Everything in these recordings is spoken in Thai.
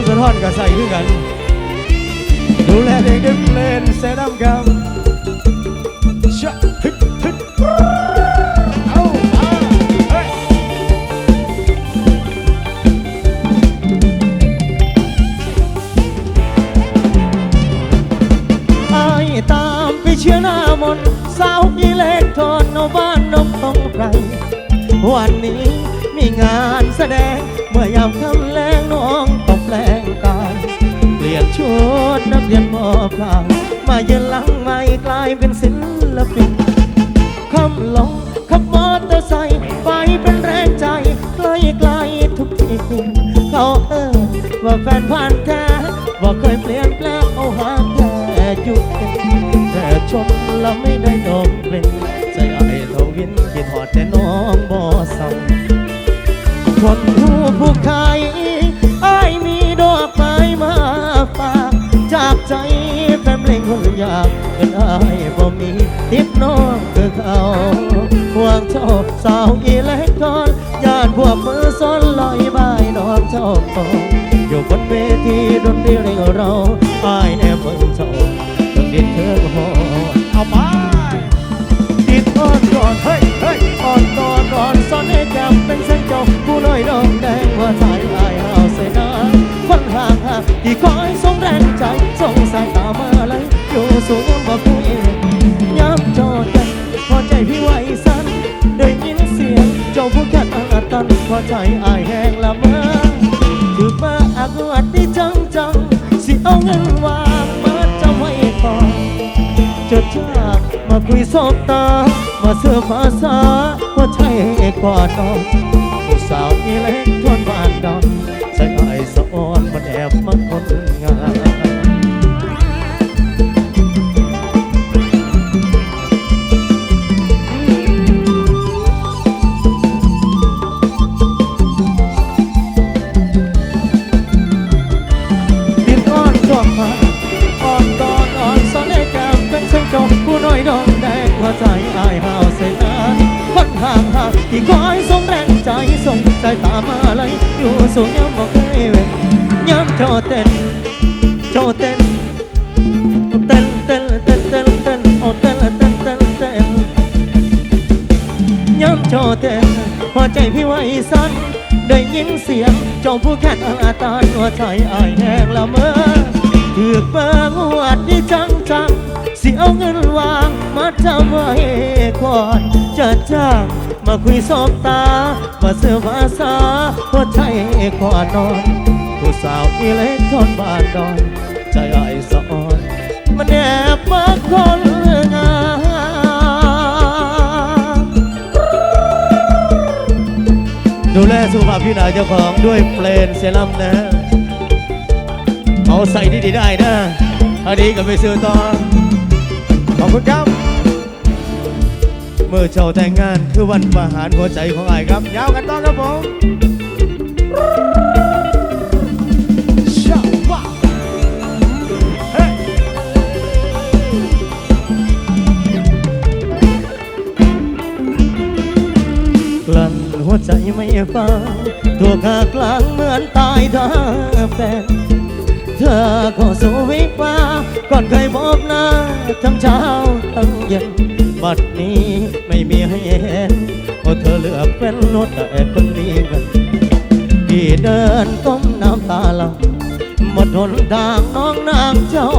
งสะท้อนกับใส่ด้วยกัน ดูแลเด็กด้วยเพลงเซรั่มครับชะฮึดฮึดเอามาเฮ้ยไอายตามไปเชื่อหน้ามนสาวอีเล็กทอนเอาบ้านนกต้องไรวันนี้มีงานแสดงเมื่อยามคำ ชุดนักเรียนมอพลางมาเยืนหลังไม่กลายเป็นศิลปินคำลงขับมอเตอร์ไซค์ไปเป็นแรงใจไกลไกลทุกทีเขาเออว่าแฟนผ่านแท้ว่าเคยเปลี่ยนแปลงเอาหาแค่ยุคแต่ชมแล้วไม่ได้ สาวอีเล็กทอนญาติพวกมือซ้อนลอยบายนองเจ้าปองอยู่บนเวทีดนตรีเรียกเราไอ้ายแนบเบิ่งเจ้าจนดินเธอหอดเอาไปติดอ่อนก่อนเฮ้ยเฮ้ยอ่อนก่อนอ่อนซ่อนให้แก้มเป็นเส้นเจ้าผู้น้อยดองแดงว่าสายอายเอาเสนาคนห่างห่างที่คอยส่งแรงใจส่งสายตามาเลยอยู่สูงยังบอกคุาผู้แค่อาตันพอใจอายแห้งละเมอถือมาอากวดที่จังจังสิเอาเงินวางมาจะไว้ก่อจะจากมาคุยสบตา มาเสื้อภาษาว่าใช่กว่าดอกผู้สาวอีเล็กทวนบ้านดอน ที่คอยส่งแรงใจส่งใจตามมาเลยอยู่สูงยังบอกเคยเว้นย้ำโจเต้นโจเต้นเต้นเต้นเต้นเต้นเต้นโอ้เต้นเต้นเต้นเต้นย้ำโจเต้นหัวใจพี่ไว้สั่นได้ยินเสียงเจ้าผู้แค่นอาตานหัวใจอายแห้งละเมอถือเปิงหวัดดีจังจังสิเอาเงินวางมาจำไว้ก่อนจะจ้าง มาคุยสบตามาเสื้อภาษาหัวใจก่อนนอน ผู้สาวอีเล็กทนบ้านดอนใจไอ้สะอ่อนมันแอบมาคนงามดูแลสุขภาพพี่นาเจ้าของด้วยเพลนเซรั่มนะเอาใส่ดีได้นะอันนี้ก็ไปซื้อต่อขอบคุณครับ มื่อเจ้าแต่งงานคือวันประหารหัวใจของไอ้ครับยาวกันต่องครับผมชาบ้าเฮ้ยกลั้นหัวใจไม่ฟังตัวขากลางเหมือนตายทาแฟนเธอก็สู่วิวา ก่อนเคยบอกหน้า ทั้งเช้าทั้งเย็น บัดนี้ไม่มีให้เห็นเพราเธอเลือกเป็นรถแต่คนนี้กันที่เดินก้มน้ำตาลงหมดหนทางน้องนางเจ้า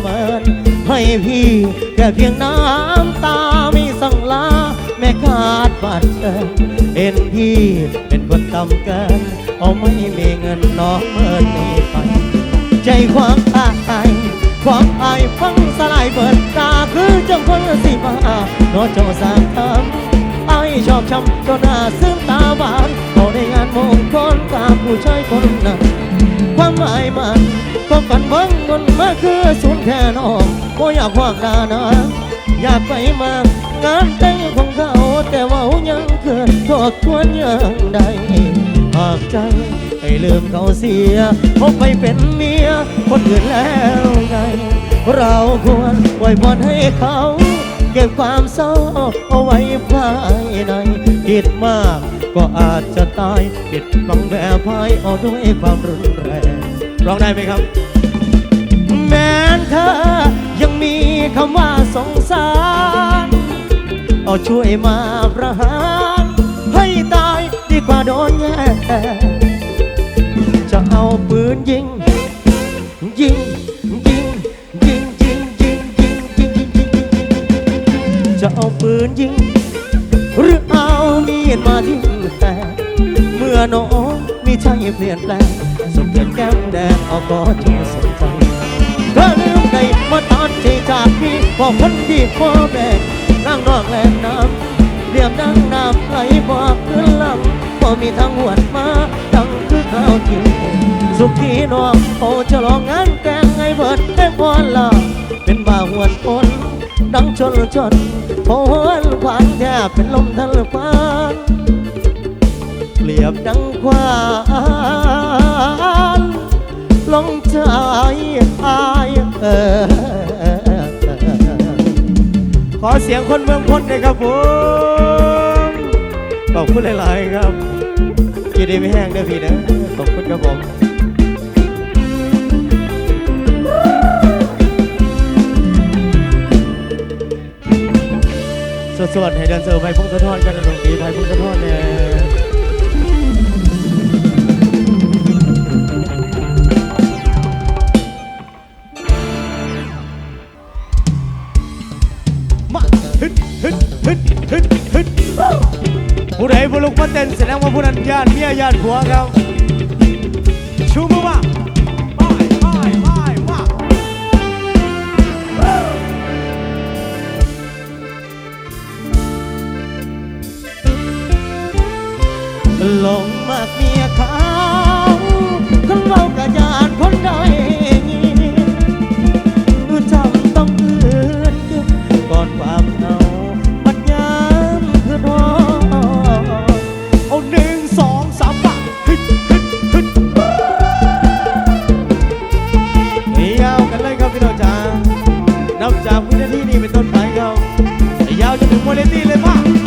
เหมินให้พี่แค่เพียงน้ำตาไม่สั่งลาแม่ขาดบาดเจ็บเห็นพี่เป็นคนต่ำเกินเอาไม่มีเงินน้องเมื่อนี้ไป ความอายฟังสลายเปิดตาคือจังคนสิมาโนเจ้าสามทำอายชอบช้ำจนหน้าซึ้งตาหวานเอาในงานมงคลตามผู้ชายคนนั้นความหมายมันความฝันวังมันมาคือสูญแค่นองบ่อยากหวางดานะ อยากไปมางานแต่งของเขาแต่ว่ายังเกิดทบทวนยังใดหากใจ ให้ลืมเขาเสียพบไปเป็นเมียคนอื่นแล้วไง เราควรไว้พรให้เขา เก็บความเศร้าเอาไว้ภายในคิดมากก็อาจจะตายปิดบังแบบพายเอาด้วยความรุนแรงร้องได้ไหมครับ แม้นเธอยังมีคำว่าสงสารเอาช่วยมาประหารให้ตายดีกว่าโดนแย่ เอาปืนยิง ยิง ยิง ยิง ยิง ยิง ยิง ยิง ยิง ยิง จะเอาปืนยิง หรือเอามีดมาทิ้งแต่เมื่อน้องมีใจเปลี่ยนแปลงสมเด็จแก้มแดงเอาก็จงสนใจก็ลืมได้มาตัดใจจากพี่บอกคนดีพอแบกนั่งนอกแหลมน้ำเรียมดังน้ำไหลบอกขึ้นลำ พอมีทางหวนมาดังคือข้าวกิน สุขีน้องโอจะลองงานแกงให้เบิดได้พอละเป็นบ่าหวนคนดังชนชนโหนควันแทบเป็นลมทะเลควันเปรียบดังควานลงใจอายเออขอเสียงคนเมืองพ้นเลยครับผม ขอบคุณหลาย ๆ ครับยินดีไม่แห้งได้พี่นะขอบคุณครับผมสวดๆให้แดนเซอร์ไพพงสะท้อนกันตรงนี้ไพพงสะท้อนเนี่ย ว่าผู้นั้นญาติเมียญาติผัวครับ ชูมือมาไปไปไปมาหลงมากเมียเขาคนเรา vuole dire va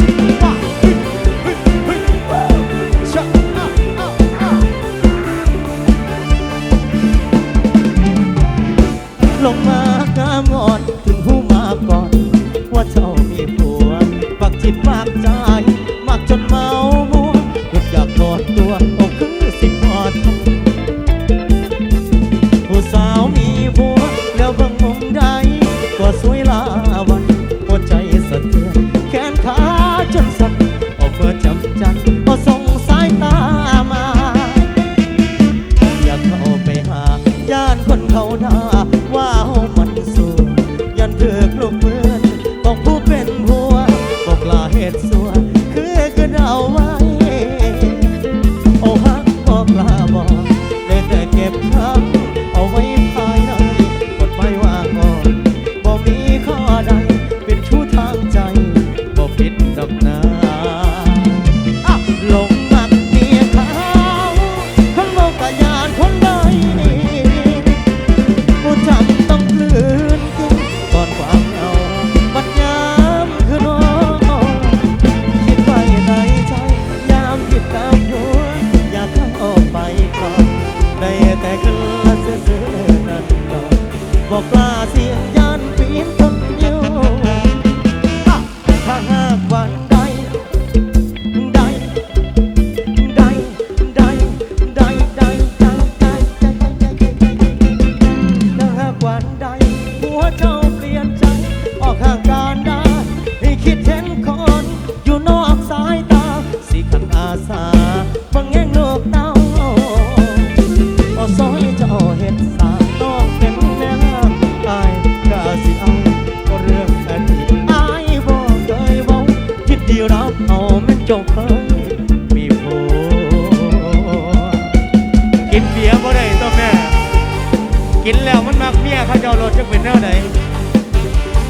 แล้วมันมักเมียเขาจะรถจะเป็นแนวไหน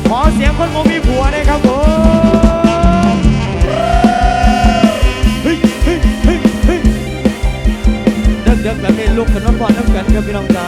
ขอเสียงคนโมมีผัวได้ครับผมเฮ้ยเฮ้ยเฮ้ยเฮ้ยเด็กๆแบบนี้ลุกขึ้นมาก่อนน้ำกันครับพี่น้องจ๋า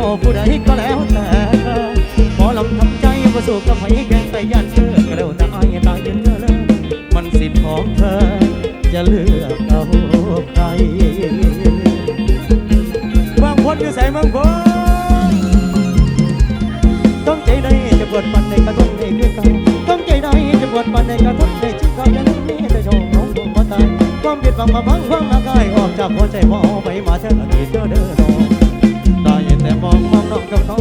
ยวผู้ใดก็แล้วแต่พอลำทำใจประสบกับไผแกงใส่ยันเชื่อเร็วตายตายจนเธอเลยมันสิทธิ์ของเธอ จะเลือกเอาใครบางคนอยู่ใส่บางคนต้องใจได้จะปวดปันในกระทุ่งในด้วยกันต้องใจได้จะปวดปันในกระทุ่งในชิ้นเขาจะนั้นมีแต่โชคน้องดวงตายความผิดหวังมาบังความละกายออกจากหัวใจพอไปมาเธอละทีเธอเดิน กับเขา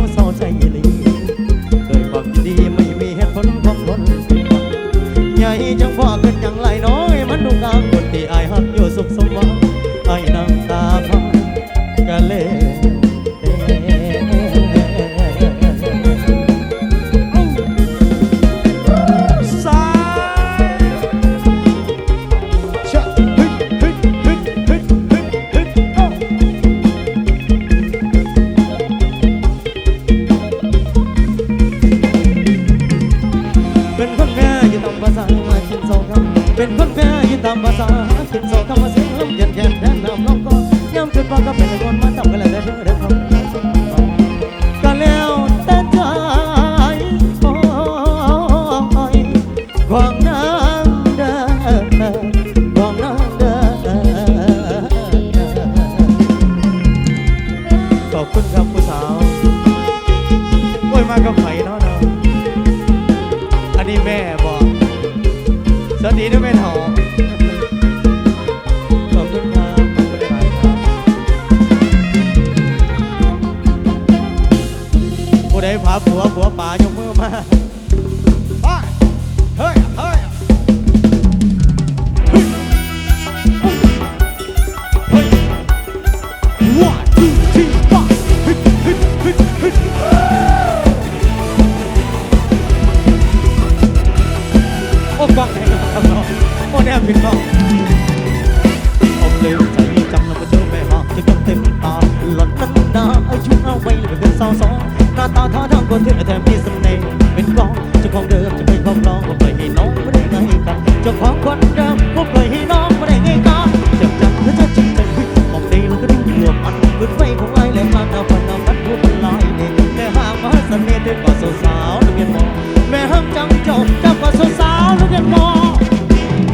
ก็สาวสาวนักเรีนมอแม่ห้ามจังจ้าเจ้าก็สาวสาวนักเรีนมอ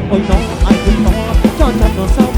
โอ้ยน้องไอ้คุณน้องจ้าจันโดนเศร้า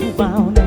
ผู้เบาแน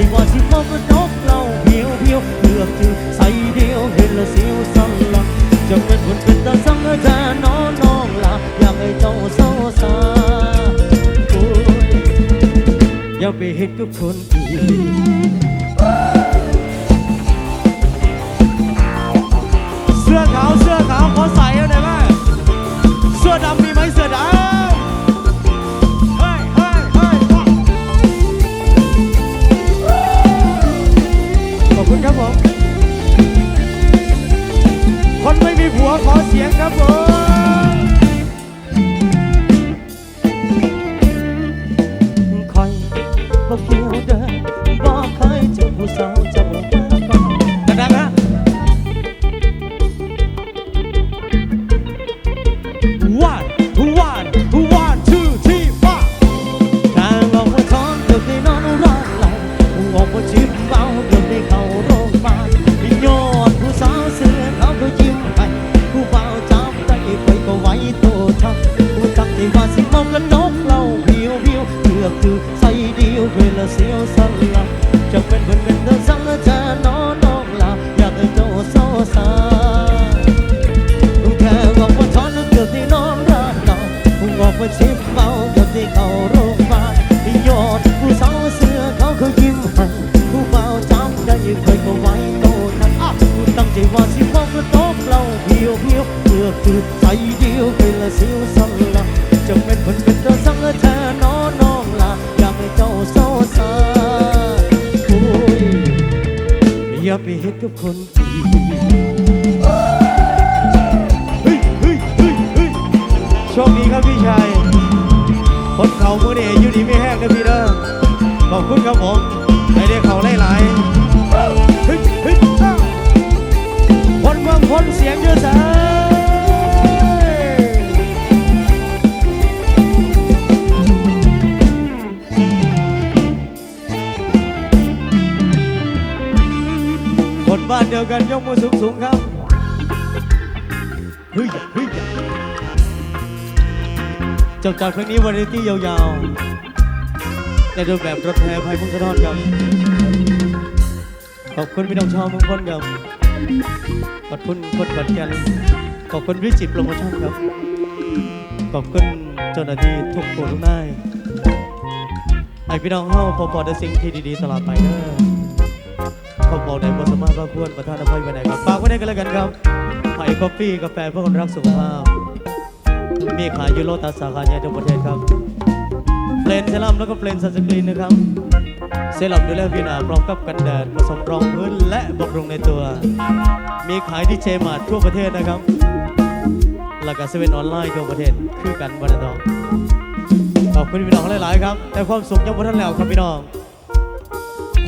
ที่ว่าที่มัก็นนกเล่าเพียวเพียวเลือกจือใส่เดียวเห็นแล้วเสียวสันหลังจะเป็นคนเป็นตาสังเจนอนน้องละอยากให้เจ้าเศร้าซาอย่าไปเห็นกับคนอื่น ครับผม ไปเฮ็ดกับคนจีเฮ้ยเฮ้ยเฮ้ครับพี่ชาย คนเขาเมื่อเนี่ยอยู่ดีไม่แห้งนะพี่เด้อขอบคุณครับผมไอเดียเขาหลายคนเมืองคนเสียงเยอะจ้า บ้านเดียวกันยกมือสูงสูงครับเฮ้ยเฮ้ยจบจากครั้งนี้วันนี้ยาวๆในรูปแบบรถแห่ภัยพุ่งกระทอดครับขอบคุณพี่น้องชาวมุงพ้นครับขอบคุณคนขอนแก่นขอบคุณวิจิตโปรโมชั่นครับขอบคุณเจ้าหน้าที่ทุกคนทุกนายไอพี่น้องเฮาพอพอได้สิ่งที่ดีๆตลอดไปเด้อ ข้าวกอในบนสมาพระพุทธประธานอภัยไปไหนครับฝากไว้ได้กันแล้วกันครับไอคอฟฟี่กาแฟเพื่อคนรักสุขภาพ มีขายยูโรตัสสาขาใหญ่ทั่วประเทศครับเฟรนเซรั่มแล้วก็เฟรนซันสกรีนนะครับเซรั่มดูแลผิวหนาพร้อมกับกันแดดผสมรองพื้นและบำรุงในตัว มีขายที่เชมาร์ทั่วประเทศนะครับหลักการเซเว่นออนไลน์ทั่วประเทศคือกันบันดอกขอบคุณพี่น้องหลาย ๆ ครับ แต่ความสุขยังบ่ทันแล้วครับพี่น้อง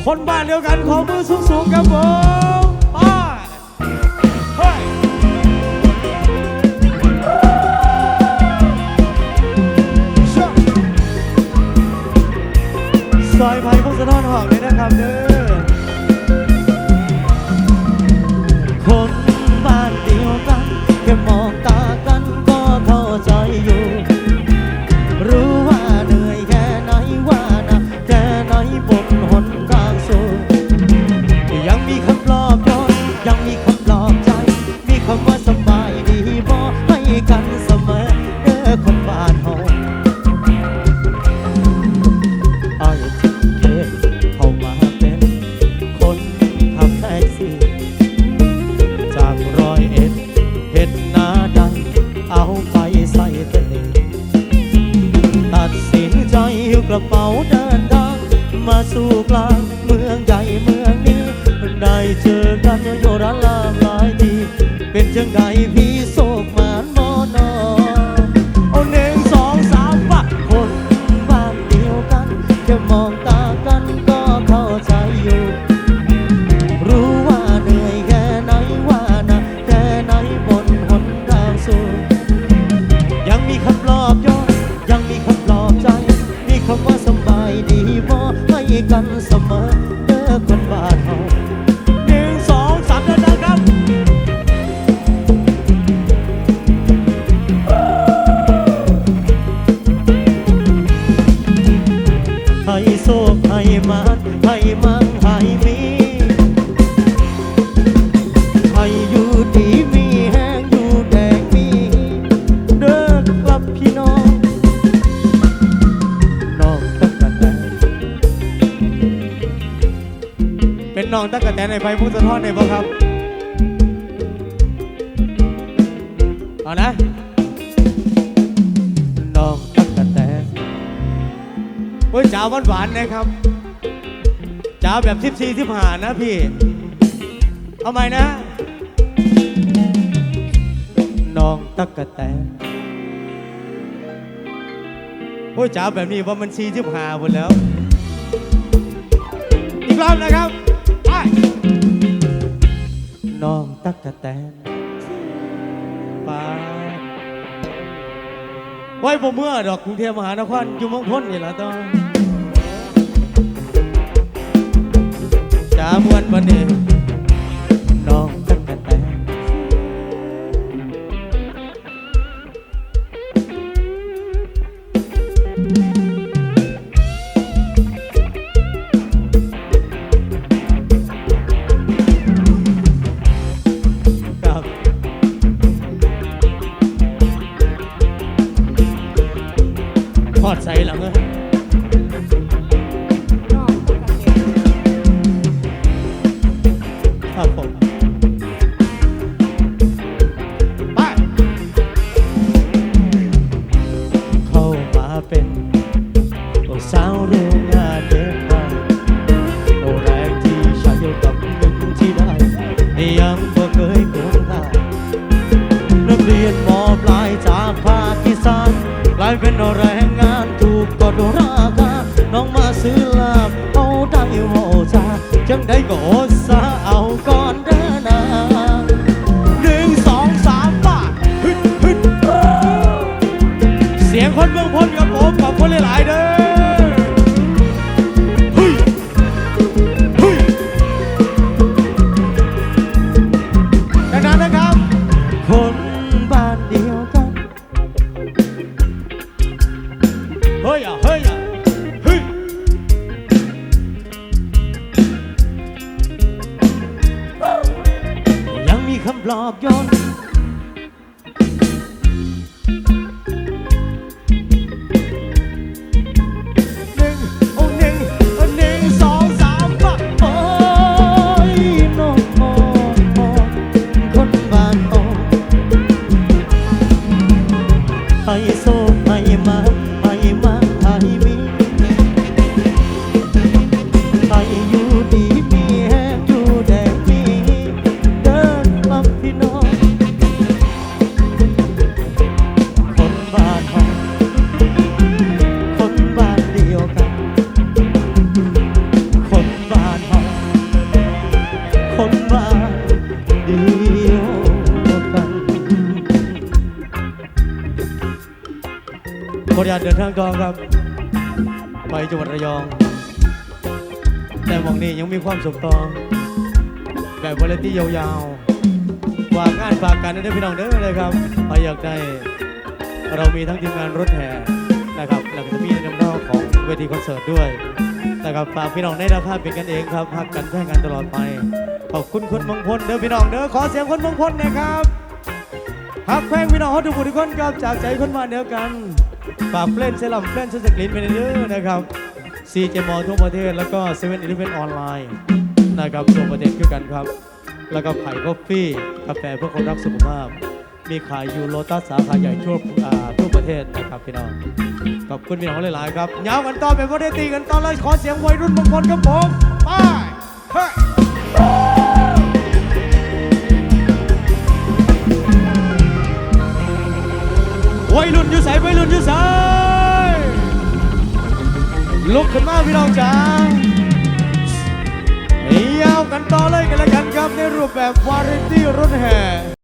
คนบ้านเดียวกันขอมือสูงๆครับผมไปเฮ้ยชะซอยไผ่พงศธรหอกเลยนะครับเด้อ เป็นน้องตั้งกะแตนในไฟพุทธทอดในบ่ครับ เอานะ น้องตั้งกะแตนโอ้ยจ๋าหวานหวานๆนะครับจ๋าแบบสิบสี่สิบห้านะพี่ เอาใหมนะ น้องตักกะแตนโอ้ยจ๋าแบบนี้ว่ามันซีจิบหาหมดแล้ว อีกรอบนะครับ ตักกะแตนปาไว้ผมเมื่อดอกกรุงเทพมหานครอยู่เมองพ้นนี่ละต้องจ๋ามวนวันนี้น้าจัง ไห้โศกไม่มา เดินทางต่อครับ ไปจังหวัดระยอง แต่หมองนี้ยังมีความสุขต่อแบบวาเลนตี้ยาวๆฝากงานฝากกันได้อพี่น้องเด้อเลยครับใครอยากได้เรามีทั้งทีมงานรถแห่นะครับแล้วก็จะมีในน้ำนอกของเวทีคอนเสิร์ตด้วยนะครับฝากพี่น้องได้รับภาพเป็นกันเองครับพักกันแค่กันตลอดไปขอบคุณคุณมงคลเด้อพี่น้องเด้อขอเสียงคนมงคลนะครับฮักแพงพี่น้องทุกคนทุกคนครับจากใจคนมาเดียวกัน ฝากเล่นเซรั่มเล่นเซสกรีนไปเรื่อยนะครับซีเจมอทั่วประเทศแล้วก็เซเว่นอีเลฟเว่นออนไลน์นะครับทั่วประเทศคือกันครับ แล้วก็ไผ่กาแฟกาแฟเพื่อคนรักสุขภาพ มีขายอยู่โลตัสสาขาใหญ่ทั่วทั่วประเทศนะครับพี่น้องขอบคุณพี่น้องหลายๆครับยาวกันต่อเป็นประเทศตีกันต่อเลยขอเสียงวัยรุ่นบางคนครับผมไปเฮ้ วัยรุ่นอยู่ใสวัยรุ่นอยู่ใสลุกขึ้นมาพี่น้องจ๋าเฮียาวกันต่อเลยกันละกันครับในรูปแบบวาไรตี้รถแห่